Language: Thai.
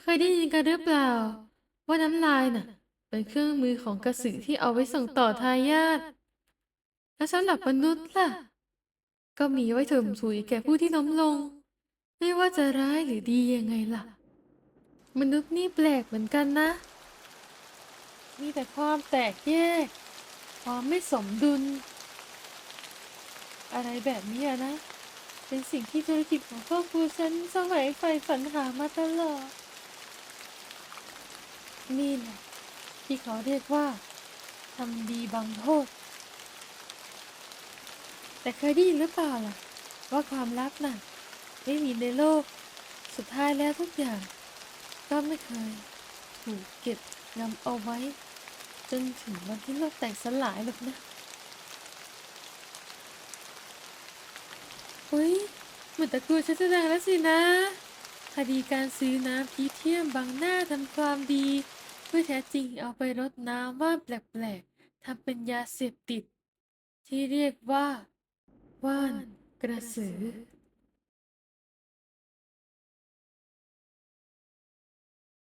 เคยได้ยินกันหรือเปล่า ว่าน้ำลายน่ะ เป็นเครื่องมือของกระสือที่เอาไว้ส่งต่อทายาทแล้วสำหรับมนุษย์ล่ะ ก็มีไว้ถมถุยแก่ผู้ที่ล้มลง ไม่ว่าจะร้ายหรือดียังไงล่ะ มนุษย์นี่แปลกเหมือนกันนะ มีแต่ความแตกแยกความไม่สมดุล อะไรแบบนี้อะนะ เป็นสิ่งที่ธุรกิจของครอบครัวฉันสมัยใฝ่ฝันหามาตลอด นี่แหละที่เขาเรียกว่าทำดีบังโทษ แต่เคยได้ยินหรือเปล่าล่ะ ว่าความลับน่ะ ไม่มีในโลก สุดท้ายแล้วทุกอย่าง ก็ไม่เคยถูกเก็บงำเอาไว้ จนถึงวันที่โลกแตกสลายหรอกนะเฮ้ยเหมือนตะกรัวฉันจะดังแล้วสินะ คดีการซื้อน้ำพีเทียมบังหน้าทำความดี เพื่อแท้จริงเอาไปรดน้ำว่านแปลกๆทำเป็นยาเสพติด ที่เรียกว่า ว่านกระสือ